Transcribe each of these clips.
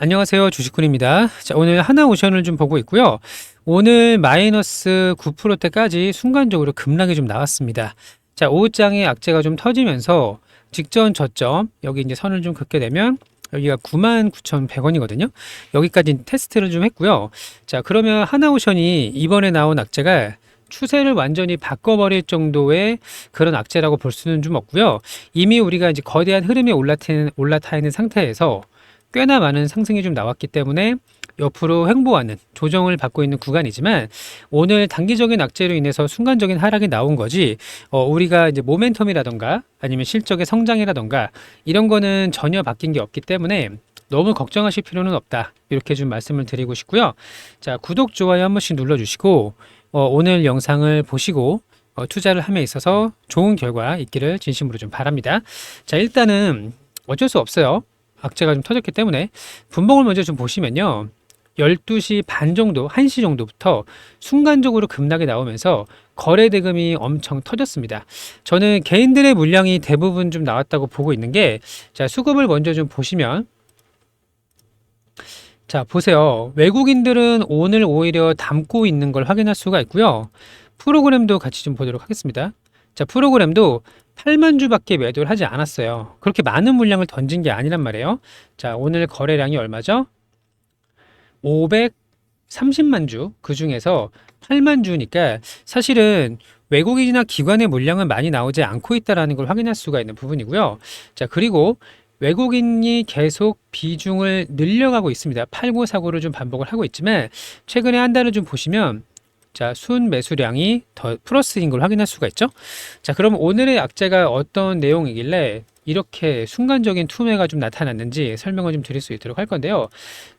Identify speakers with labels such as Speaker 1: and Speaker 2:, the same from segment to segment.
Speaker 1: 안녕하세요. 주식군입니다. 자, 오늘 하나오션을 좀 보고 있고요. 오늘 마이너스 9%대까지 순간적으로 급락이 좀 나왔습니다. 자, 오후장에 악재가 좀 터지면서 직전 저점, 여기 이제 선을 좀 긋게 되면 여기가 99,100원이거든요. 여기까지 테스트를 좀 했고요. 자, 그러면 하나오션이 이번에 나온 악재가 추세를 완전히 바꿔버릴 정도의 그런 악재라고 볼 수는 좀 없고요. 이미 우리가 이제 거대한 올라타, 올라타 있는 상태에서 꽤나 많은 상승이 좀 나왔기 때문에 옆으로 횡보하는 조정을 받고 있는 구간이지만 오늘 단기적인 악재로 인해서 순간적인 하락이 나온 거지 어, 우리가 이제 모멘텀이라던가 아니면 실적의 성장이라던가 이런 거는 전혀 바뀐 게 없기 때문에 너무 걱정하실 필요는 없다. 이렇게 좀 말씀을 드리고 싶고요. 자 구독 좋아요 한 번씩 눌러주시고 어, 오늘 영상을 보시고 어, 투자를 함에 있어서 좋은 결과 있기를 진심으로 좀 바랍니다. 자 일단은 어쩔 수 없어요 악재가 좀 터졌기 때문에 분봉을 먼저 좀 보시면요. 12시 반 정도, 1시 정도부터 순간적으로 급락이 나오면서 거래 대금이 엄청 터졌습니다. 저는 개인들의 물량이 대부분 좀 나왔다고 보고 있는 게, 자, 수급을 먼저 좀 보시면, 자, 보세요. 외국인들은 오늘 오히려 담고 있는 걸 확인할 수가 있고요. 프로그램도 같이 좀 보도록 하겠습니다. 자, 프로그램도 8만 주밖에 매도를 하지 않았어요. 그렇게 많은 물량을 던진 게 아니란 말이에요. 자, 오늘 거래량이 얼마죠? 530만 주. 그 중에서 8만 주니까 사실은 외국인이나 기관의 물량은 많이 나오지 않고 있다라는 걸 확인할 수가 있는 부분이고요. 자, 그리고 외국인이 계속 비중을 늘려가고 있습니다. 팔고 사고를 좀 반복을 하고 있지만 최근에 한 달을 좀 보시면 자, 순 매수량이 더 플러스인 걸 확인할 수가 있죠. 자, 그럼 오늘의 악재가 어떤 내용이길래 이렇게 순간적인 투매가 좀 나타났는지 설명을 좀 드릴 수 있도록 할 건데요.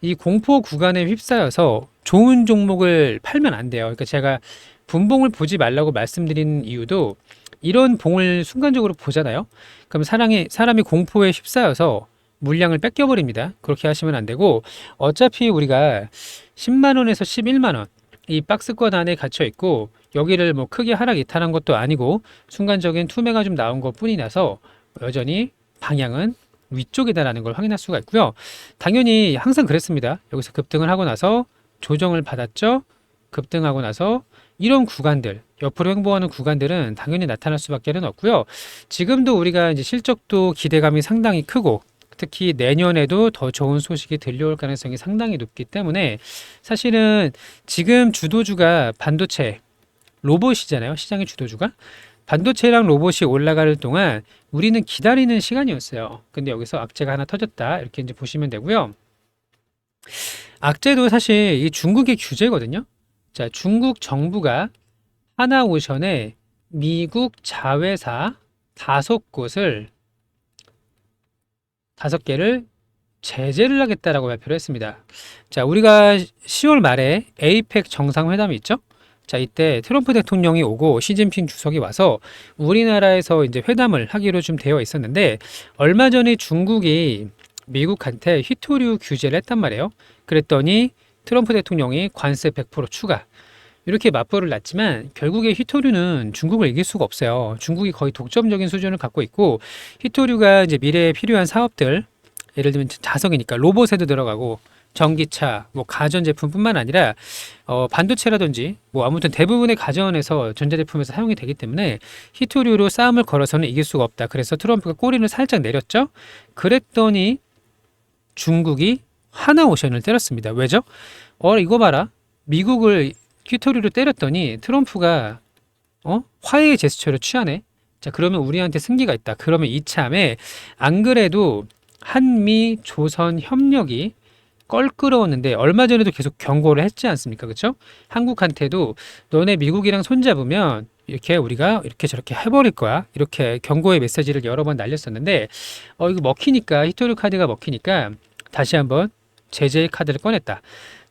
Speaker 1: 이 공포 구간에 휩싸여서 좋은 종목을 팔면 안 돼요. 그러니까 제가 분봉을 보지 말라고 말씀드린 이유도 이런 봉을 순간적으로 보잖아요. 그럼 사람이, 사람이 공포에 휩싸여서 물량을 뺏겨버립니다. 그렇게 하시면 안 되고 어차피 우리가 10만 원에서 11만 원, 이 박스권 안에 갇혀 있고 여기를 뭐 크게 하락 이탈한 것도 아니고 순간적인 투매가 좀 나온 것 뿐이라서 여전히 방향은 위쪽이다라는 걸 확인할 수가 있고요. 당연히 항상 그랬습니다. 여기서 급등을 하고 나서 조정을 받았죠. 급등하고 나서 이런 구간들 옆으로 횡보하는 구간들은 당연히 나타날 수밖에 는 없고요. 지금도 우리가 이제 실적도 기대감이 상당히 크고 특히 내년에도 더 좋은 소식이 들려올 가능성이 상당히 높기 때문에 사실은 지금 주도주가 반도체 로봇이잖아요. 시장의 주도주가. 반도체랑 로봇이 올라가는 동안 우리는 기다리는 시간이었어요. 근데 여기서 악재가 하나 터졌다. 이렇게 이제 보시면 되고요. 악재도 사실 이 중국의 규제거든요. 자, 중국 정부가 하나오션에 미국 자회사 다섯 곳을 다섯 개를 제재를 하겠다라고 발표를 했습니다. 자, 우리가 10월 말에 에이펙 정상회담이 있죠? 자, 이때 트럼프 대통령이 오고 시진핑 주석이 와서 우리나라에서 이제 회담을 하기로 좀 되어 있었는데 얼마 전에 중국이 미국한테 히토류 규제를 했단 말이에요. 그랬더니 트럼프 대통령이 관세 100% 추가. 이렇게 맞불을 놨지만 결국에 히토류는 중국을 이길 수가 없어요. 중국이 거의 독점적인 수준을 갖고 있고 히토류가 이제 미래에 필요한 사업들 예를 들면 자석이니까 로봇에도 들어가고 전기차, 뭐 가전제품뿐만 아니라 어, 반도체라든지 뭐 아무튼 대부분의 가전에서 전자제품에서 사용이 되기 때문에 히토류로 싸움을 걸어서는 이길 수가 없다. 그래서 트럼프가 꼬리를 살짝 내렸죠. 그랬더니 중국이 하나 오션을 때렸습니다. 왜죠? 어 이거 봐라. 미국을 히토리로 때렸더니 트럼프가 어? 화해의 제스처를 취하네. 자, 그러면 우리한테 승기가 있다. 그러면 이참에 안 그래도 한미 조선 협력이 껄끄러웠는데 얼마 전에도 계속 경고를 했지 않습니까? 그렇죠? 한국한테도 너네 미국이랑 손잡으면 이렇게 우리가 이렇게 저렇게 해버릴 거야. 이렇게 경고의 메시지를 여러 번 날렸었는데 어 이거 먹히니까 히토리 카드가 먹히니까 다시 한번 제재의 카드를 꺼냈다.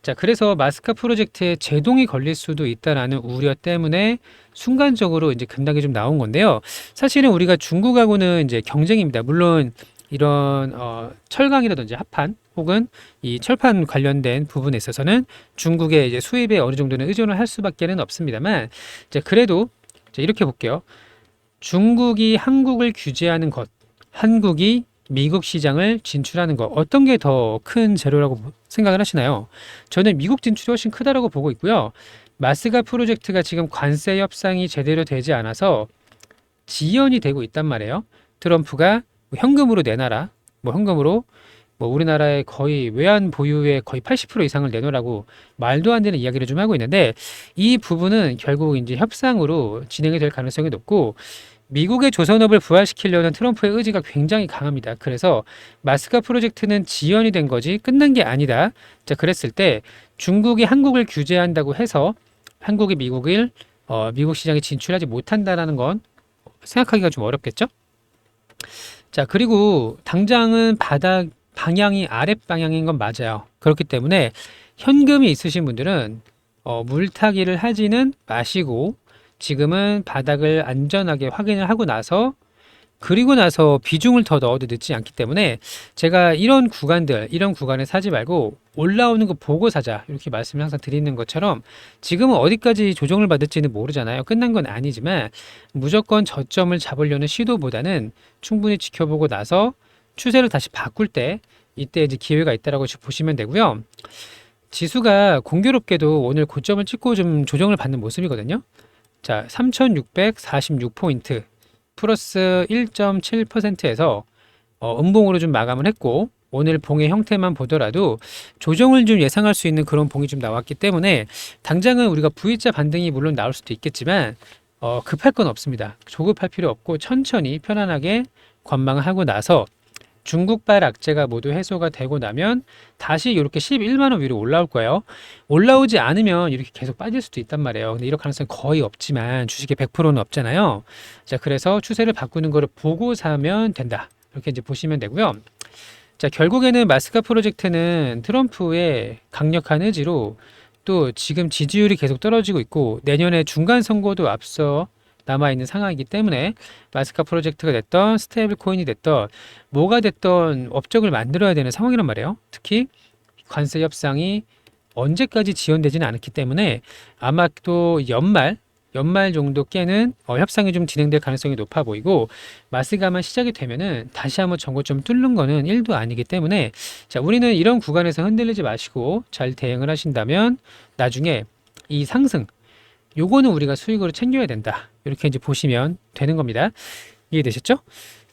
Speaker 1: 자, 그래서 마스카 프로젝트에 제동이 걸릴 수도 있다라는 우려 때문에 순간적으로 이제 급락이 좀 나온 건데요. 사실은 우리가 중국하고는 이제 경쟁입니다. 물론 이런 어, 철강이라든지 합판 혹은 이 철판 관련된 부분에 있어서는 중국의 이제 수입에 어느 정도는 의존을 할 수밖에는 없습니다만, 이제 그래도 이제 이렇게 볼게요. 중국이 한국을 규제하는 것, 한국이 미국 시장을 진출하는 거 어떤 게 더 큰 재료라고 생각을 하시나요? 저는 미국 진출이 훨씬 크다라고 보고 있고요. 마스가 프로젝트가 지금 관세 협상이 제대로 되지 않아서 지연이 되고 있단 말이에요. 트럼프가 뭐 현금으로 내놔라, 뭐 현금으로 뭐 우리나라의 거의 외환 보유의 거의 80% 이상을 내놓으라고 말도 안 되는 이야기를 좀 하고 있는데 이 부분은 결국 이제 협상으로 진행이 될 가능성이 높고 미국의 조선업을 부활시키려는 트럼프의 의지가 굉장히 강합니다. 그래서 마스카 프로젝트는 지연이 된 거지 끝난 게 아니다. 자, 그랬을 때 중국이 한국을 규제한다고 해서 한국이 미국을 어, 미국 시장에 진출하지 못한다라는 건 생각하기가 좀 어렵겠죠? 자, 그리고 당장은 바닥 방향이 아랫 방향인 건 맞아요. 그렇기 때문에 현금이 있으신 분들은 어, 물타기를 하지는 마시고 지금은 바닥을 안전하게 확인을 하고 나서 그리고 나서 비중을 더 넣어도 늦지 않기 때문에 제가 이런 구간들, 이런 구간에 사지 말고 올라오는 거 보고 사자. 이렇게 말씀을 항상 드리는 것처럼 지금은 어디까지 조정을 받을지는 모르잖아요. 끝난 건 아니지만 무조건 저점을 잡으려는 시도보다는 충분히 지켜보고 나서 추세를 다시 바꿀 때 이때 이제 기회가 있다라고 보시면 되고요. 지수가 공교롭게도 오늘 고점을 찍고 좀 조정을 받는 모습이거든요. 자, 3,646포인트 플러스 1.7%에서 어, 음봉으로 좀 마감을 했고 오늘 봉의 형태만 보더라도 조정을 좀 예상할 수 있는 그런 봉이 좀 나왔기 때문에 당장은 우리가 V자 반등이 물론 나올 수도 있겠지만 어, 급할 건 없습니다. 조급할 필요 없고 천천히 편안하게 관망을 하고 나서 중국발 악재가 모두 해소가 되고 나면 다시 이렇게 11만 원 위로 올라올 거예요. 올라오지 않으면 이렇게 계속 빠질 수도 있단 말이에요. 근데 이럴 가능성이 거의 없지만 주식의 100%는 없잖아요. 자, 그래서 추세를 바꾸는 거를 보고 사면 된다. 이렇게 이제 보시면 되고요. 자, 결국에는 마스카 프로젝트는 트럼프의 강력한 의지로 또 지금 지지율이 계속 떨어지고 있고 내년에 중간 선거도 앞서 남아있는 상황이기 때문에 마스카 프로젝트가 됐던 스테이블 코인이 됐던 뭐가 됐던 업적을 만들어야 되는 상황이란 말이에요. 특히 관세 협상이 언제까지 지연되지는 않았기 때문에 아마 또 연말 연말 정도 깨는 어, 협상이 좀 진행될 가능성이 높아 보이고 마스가만 시작이 되면은 다시 한번 전고점 뚫는 거는 1도 아니기 때문에 자 우리는 이런 구간에서 흔들리지 마시고 잘 대응을 하신다면 나중에 이 상승 요거는 우리가 수익으로 챙겨야 된다. 이렇게 이제 보시면 되는 겁니다. 이해되셨죠?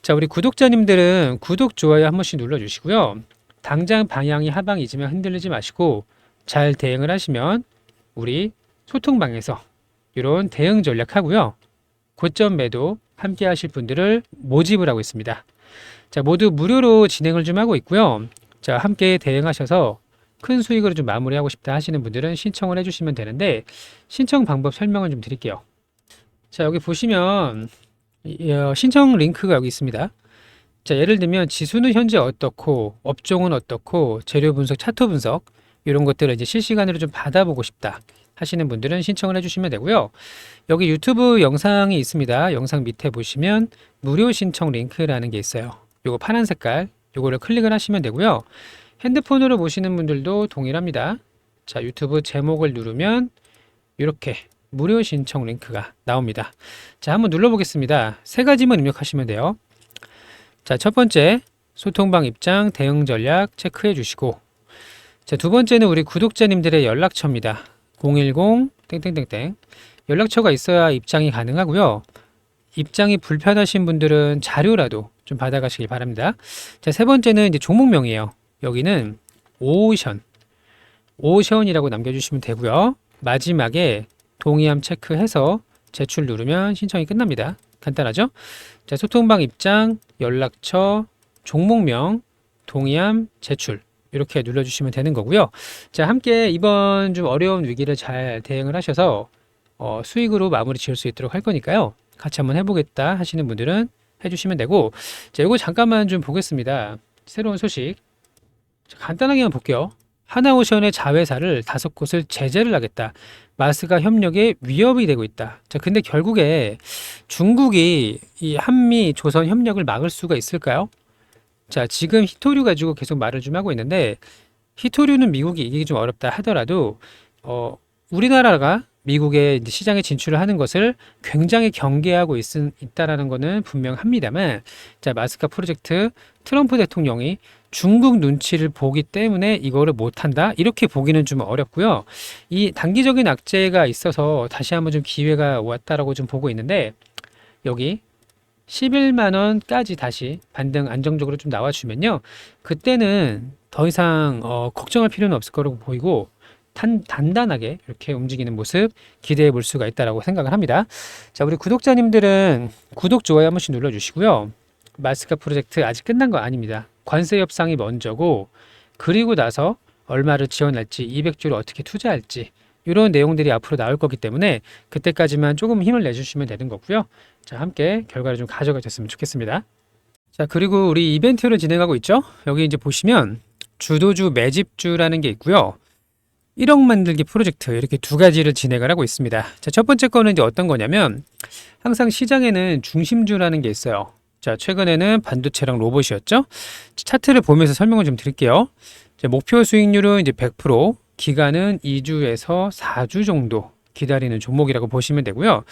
Speaker 1: 자, 우리 구독자님들은 구독, 좋아요 한 번씩 눌러주시고요. 당장 방향이 하방이지만 흔들리지 마시고 잘 대응을 하시면 우리 소통방에서 이런 대응 전략 하고요. 고점 매도 함께 하실 분들을 모집을 하고 있습니다. 자, 모두 무료로 진행을 좀 하고 있고요. 자, 함께 대응하셔서 큰 수익으로 좀 마무리하고 싶다 하시는 분들은 신청을 해주시면 되는데 신청 방법 설명을 좀 드릴게요. 자 여기 보시면 어, 신청 링크가 여기 있습니다. 자 예를 들면 지수는 현재 어떻고 업종은 어떻고 재료 분석, 차트 분석 이런 것들을 이제 실시간으로 좀 받아보고 싶다 하시는 분들은 신청을 해주시면 되고요. 여기 유튜브 영상이 있습니다. 영상 밑에 보시면 무료 신청 링크라는 게 있어요. 요거 파란 색깔 요거를 클릭을 하시면 되고요. 핸드폰으로 보시는 분들도 동일합니다. 자, 유튜브 제목을 누르면 이렇게 무료 신청 링크가 나옵니다. 자, 한번 눌러보겠습니다. 세 가지만 입력하시면 돼요. 자, 첫 번째, 소통방 입장, 대응 전략 체크해 주시고, 자, 두 번째는 우리 구독자님들의 연락처입니다. 010, 땡땡땡땡. 연락처가 있어야 입장이 가능하고요. 입장이 불편하신 분들은 자료라도 좀 받아가시길 바랍니다. 자, 세 번째는 이제 종목명이에요. 여기는 오션, 오션이라고 남겨주시면 되고요. 마지막에 동의함 체크해서 제출 누르면 신청이 끝납니다. 간단하죠? 자, 소통방 입장, 연락처, 종목명, 동의함, 제출 이렇게 눌러주시면 되는 거고요. 자, 함께 이번 좀 어려운 위기를 잘 대응을 하셔서 어, 수익으로 마무리 지을 수 있도록 할 거니까요. 같이 한번 해보겠다 하시는 분들은 해주시면 되고 자, 이거 잠깐만 좀 보겠습니다. 새로운 소식 간단하게만 볼게요. 하나오션의 자회사를 다섯 곳을 제재를 하겠다. 마스가 협력에 위협이 되고 있다. 자, 근데 결국에 중국이 이 한미 조선 협력을 막을 수가 있을까요? 자, 지금 히토류 가지고 계속 말을 좀 하고 있는데 히토류는 미국이 이기기 좀 어렵다 하더라도 어, 우리나라가 미국의 시장에 진출을 하는 것을 굉장히 경계하고 있, 있다라는 것은 분명합니다만 자 마스카 프로젝트 트럼프 대통령이 중국 눈치를 보기 때문에 이거를 못한다 이렇게 보기는 좀 어렵고요 이 단기적인 악재가 있어서 다시 한번 좀 기회가 왔다라고 좀 보고 있는데 여기 11만 원까지 다시 반등 안정적으로 좀 나와주면요 그때는 더 이상 어, 걱정할 필요는 없을 거라고 보이고 단, 단단하게 이렇게 움직이는 모습 기대해 볼 수가 있다라고 생각을 합니다. 자, 우리 구독자님들은 구독, 좋아요 한 번씩 눌러 주시고요. 마스카 프로젝트 아직 끝난 거 아닙니다. 관세 협상이 먼저고 그리고 나서 얼마를 지원할지 200조를 어떻게 투자할지 이런 내용들이 앞으로 나올 거기 때문에 그때까지만 조금 힘을 내주시면 되는 거고요. 자, 함께 결과를 좀 가져가셨으면 좋겠습니다. 자, 그리고 우리 이벤트를 진행하고 있죠. 여기 이제 보시면 주도주 매집주라는 게 있고요. 1억 만들기 프로젝트 이렇게 두 가지를 진행을 하고 있습니다. 자, 첫 번째 거는 이제 어떤 거냐면 항상 시장에는 중심주라는 게 있어요. 자, 최근에는 반도체랑 로봇이었죠. 차트를 보면서 설명을 좀 드릴게요. 자, 목표 수익률은 이제 100%, 기간은 2주에서 4주 정도 기다리는 종목이라고 보시면 되고요.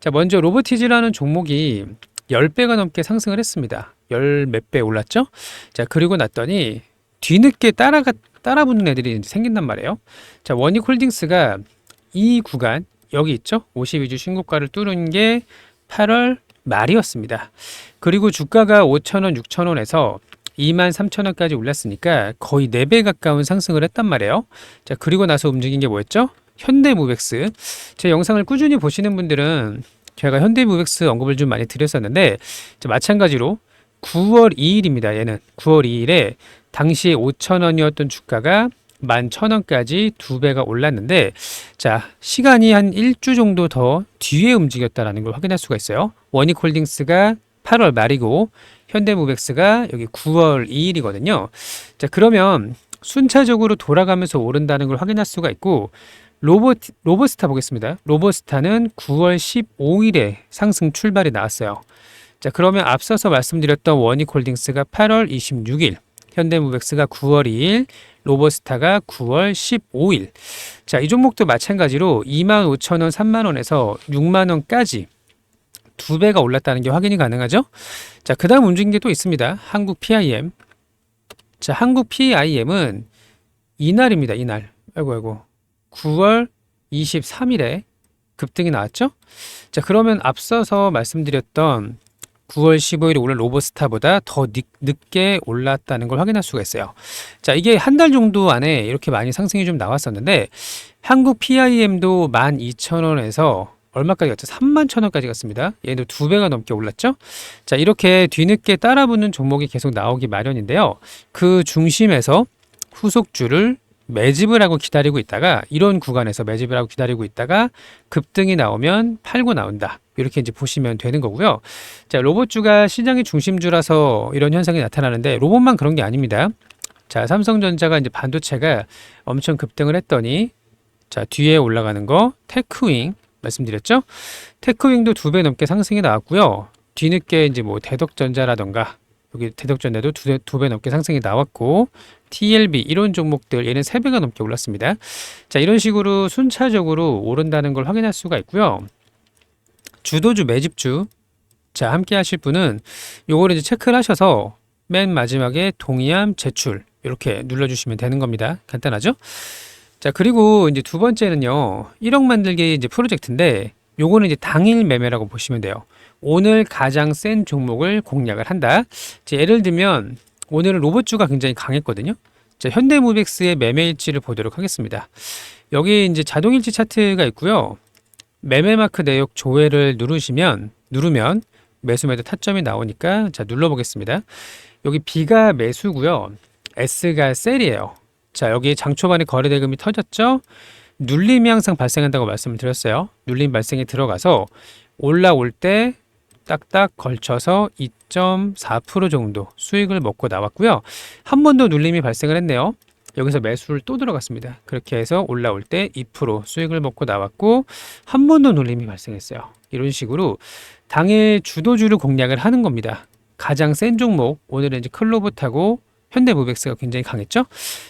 Speaker 1: 자, 먼저 로보티즈라는 종목이 10배가 넘게 상승을 했습니다. 열몇배 올랐죠? 자, 그리고 났더니 뒤늦게 따라가 따라붙는 애들이 생긴단 말이에요. 자, 원익 홀딩스가 이 구간 여기 있죠? 52주 신고가를 뚫은 게 8월 말이었습니다. 그리고 주가가 5,000원, 6,000원에서 23,000원까지 올랐으니까 거의 4배 가까운 상승을 했단 말이에요. 자, 그리고 나서 움직인 게 뭐였죠? 현대무백스. 제 영상을 꾸준히 보시는 분들은 제가 현대무백스 언급을 좀 많이 드렸었는데 마찬가지로 9월 2일입니다. 얘는 9월 2일에 당시 5천원이었던 주가가 11,000원까지 두 배가 올랐는데 자 시간이 한 1주 정도 더 뒤에 움직였다라는 걸 확인할 수가 있어요. 원익홀딩스가 8월 말이고 현대무백스가 여기 9월 2일이거든요. 자 그러면 순차적으로 돌아가면서 오른다는 걸 확인할 수가 있고 로봇 로버스타 보겠습니다. 로버스타는 9월 15일에 상승 출발이 나왔어요. 자 그러면 앞서서 말씀드렸던 원익홀딩스가 8월 26일 현대무백스가 9월 2일, 로버스타가 9월 15일. 자, 이 종목도 마찬가지로 25,000원, 3만원에서 6만원까지 두 배가 올랐다는 게 확인이 가능하죠? 자, 그 다음 움직인 게 또 있습니다. 한국 PIM. 자, 한국 PIM은 이날입니다. 이날. 아이고, 아이고. 9월 23일에 급등이 나왔죠? 자, 그러면 앞서서 말씀드렸던 9월 15일에 오른 로버스타보다 더 늦 게 올랐다는 걸 확인할 수가 있어요. 자, 이게 한 달 정도 안에 이렇게 많이 상승이 좀 나왔었는데 한국 PIM도 12,000원에서 얼마까지 갔죠? 3만 천 원까지 갔습니다. 얘도 두 배가 넘게 올랐죠? 자, 이렇게 뒤늦게 따라붙는 종목이 계속 나오기 마련인데요. 그 중심에서 후속주를 매집을 하고 기다리고 있다가 이런 구간에서 매집을 하고 기다리고 있다가 급등이 나오면 팔고 나온다. 이렇게 이제 보시면 되는 거고요. 자, 로봇주가 시장의 중심주라서 이런 현상이 나타나는데 로봇만 그런 게 아닙니다. 자, 삼성전자가 이제 반도체가 엄청 급등을 했더니 자, 뒤에 올라가는 거 테크윙 말씀드렸죠? 테크윙도 두 배 넘게 상승이 나왔고요. 뒤늦게 이제 뭐 대덕전자라던가 여기 대덕전자도 두배 넘게 상승이 나왔고 TLB 이런 종목들 얘는 세 배가 넘게 올랐습니다. 자, 이런 식으로 순차적으로 오른다는 걸 확인할 수가 있고요. 주도주 매집주 자, 함께 하실 분은 요거를 이제 체크를 하셔서 맨 마지막에 동의함 제출 이렇게 눌러 주시면 되는 겁니다. 간단하죠? 자, 그리고 이제 두 번째는요. 1억 만들기 이제 프로젝트인데 요거는 이제 당일 매매라고 보시면 돼요. 오늘 가장 센 종목을 공략을 한다. 예를 들면 오늘은 로봇주가 굉장히 강했거든요. 자, 현대무백스의 매매 일지를 보도록 하겠습니다. 여기 이제 자동 일지 차트가 있고요. 매매 마크 내역 조회를 누르시면 누르면 매수 매도 타점이 나오니까 자 눌러 보겠습니다. 여기 B가 매수고요. S가 셀이에요. 자 여기 장 초반에 거래 대금이 터졌죠. 눌림이 항상 발생한다고 말씀을 드렸어요. 눌림 발생이 들어가서 올라올 때 딱딱 걸쳐서 2.4% 정도 수익을 먹고 나왔고요. 한 번 더 눌림이 발생을 했네요. 여기서 매수를 또 들어갔습니다. 그렇게 해서 올라올 때 2% 수익을 먹고 나왔고 한 번 더 눌림이 발생했어요. 이런 식으로 당일 주도주를 공략을 하는 겁니다. 가장 센 종목 오늘은 이제 클로봇하고 현대모백스가 굉장히 강했죠.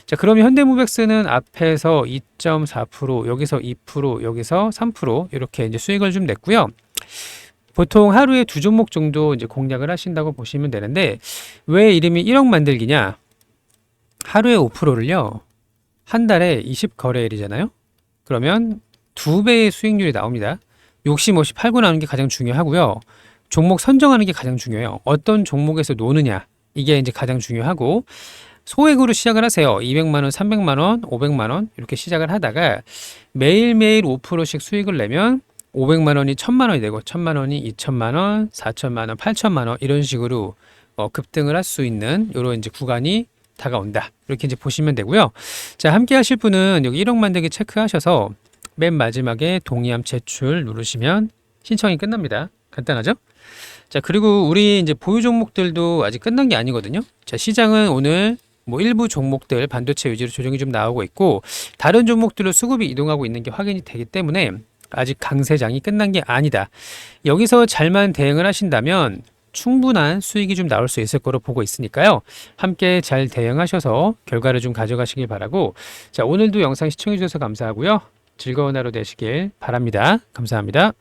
Speaker 1: 자, 그러면 현대모백스는 앞에서 2.4% 여기서 2% 여기서 3% 이렇게 이제 수익을 좀 냈고요. 보통 하루에 두 종목 정도 이제 공략을 하신다고 보시면 되는데 왜 이름이 1억 만들기냐? 하루에 5%를요. 한 달에 20거래일이잖아요. 그러면 두 배의 수익률이 나옵니다. 욕심 없이 팔고 나오는 게 가장 중요하고요. 종목 선정하는 게 가장 중요해요. 어떤 종목에서 노느냐. 이게 이제 가장 중요하고 소액으로 시작을 하세요. 200만 원, 300만 원, 500만 원 이렇게 시작을 하다가 매일매일 5%씩 수익을 내면 500만 원이 1000만 원이 되고 1000만 원이 2000만 원, 4000만 원, 8000만 원 이런 식으로 어, 급등을 할 수 있는 이런 이제 구간이 다가온다. 이렇게 이제 보시면 되고요. 자, 함께 하실 분은 여기 1억 만들기 체크하셔서 맨 마지막에 동의함 제출 누르시면 신청이 끝납니다. 간단하죠? 자, 그리고 우리 이제 보유 종목들도 아직 끝난 게 아니거든요. 자, 시장은 오늘 뭐 일부 종목들 반도체 위주로 조정이 좀 나오고 있고 다른 종목들로 수급이 이동하고 있는 게 확인이 되기 때문에 아직 강세장이 끝난 게 아니다. 여기서 잘만 대응을 하신다면 충분한 수익이 좀 나올 수 있을 거로 보고 있으니까요. 함께 잘 대응하셔서 결과를 좀 가져가시길 바라고 자, 오늘도 영상 시청해 주셔서 감사하고요. 즐거운 하루 되시길 바랍니다. 감사합니다.